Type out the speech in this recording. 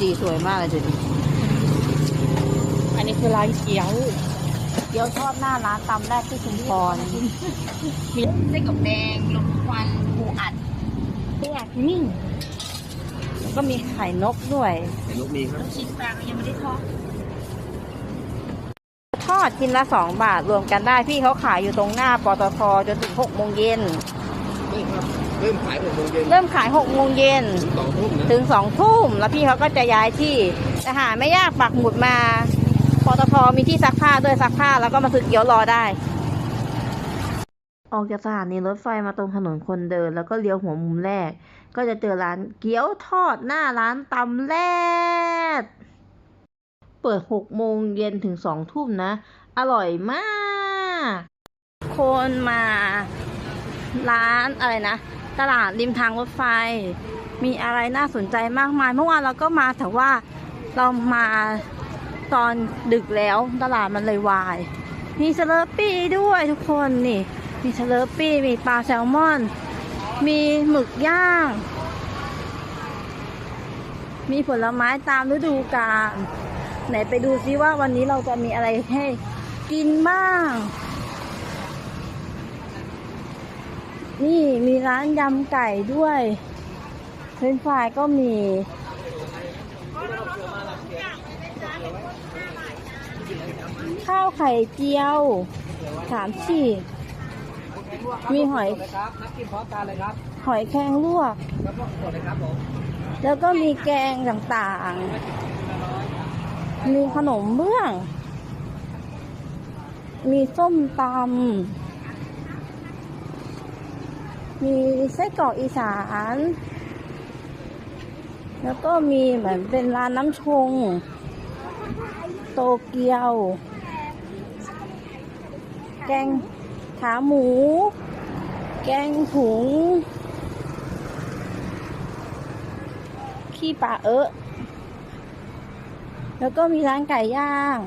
สีสวยมากเลยดูดิอันนี้คือร้านเกี๊ยว เกี๊ยวทอดหน้าร้านตำแรกที่ชุมพรมีไส้กรอกแดงลมควันปูอัดตัวนิ่งแล้วก็มีไข่นกด้วยลูกมีครับชิ้นปลายังไม่ได้ทอดทอดกินละสองบาทรวมกันได้พี่เขาขายอยู่ตรงหน้าปตทจนถึงหกโมงเย็นนี่ครับ เริ่มขายหกโมงเย็นเริ่มขายหกโมงเย็นสองทุ่มนะถึงสองทุ่มแล้วพี่เขาก็จะย้ายที่แต่หาไม่ยากปักหมุดมาปตทมีที่ซักผ้าด้วยซักผ้าแล้วก็มาซื้อเกี๊ยวรอได้ ออกจากสถานีรถไฟมาตรงถนนคนเดิน แล้วก็เลี้ยวหัวมุมแรก ก็จะเจอร้านเกี๊ยวทอดหน้าร้านตำแรดเปิดหกโมงเย็นถึงสองทุ่มนะ อร่อยมาก คนมาร้านอะไรนะ ตลาดริมทางรถไฟ มีอะไรน่าสนใจมากมาย เมื่อวานเราก็มาแต่ว่าเรามาตอนดึกแล้วตลาดมันเลยวาย มีสเลอร์ปี้ด้วยทุกคนนี่ มีสเลอร์ปี้มีปลาแซลมอน มีหมึกย่าง มีผลไม้ตามฤดูกาลไหนไปดูซิว่าวันนี้เราจะมีอะไรให้กินบ้าง นี่มีร้านยำไก่ด้วยเฟรนช์ฟรายก็มี ข้าวไข่เจียวสามฉีกมีหอยครับนักกินพร้อมกันเลยครับ หอยแครงลวกครับกดเลยครับผม แล้วก็มีแกงต่างๆ มีขนมเบื้อง มีส้มตำ มีไส้กรอกอีสาน แล้วก็มีเหมือนเป็นร้านน้ำชง โตเกียว แกงขาหมู แกงถุง ขี้ปลาเอะแล้วก็มีร้านไก่ย่าง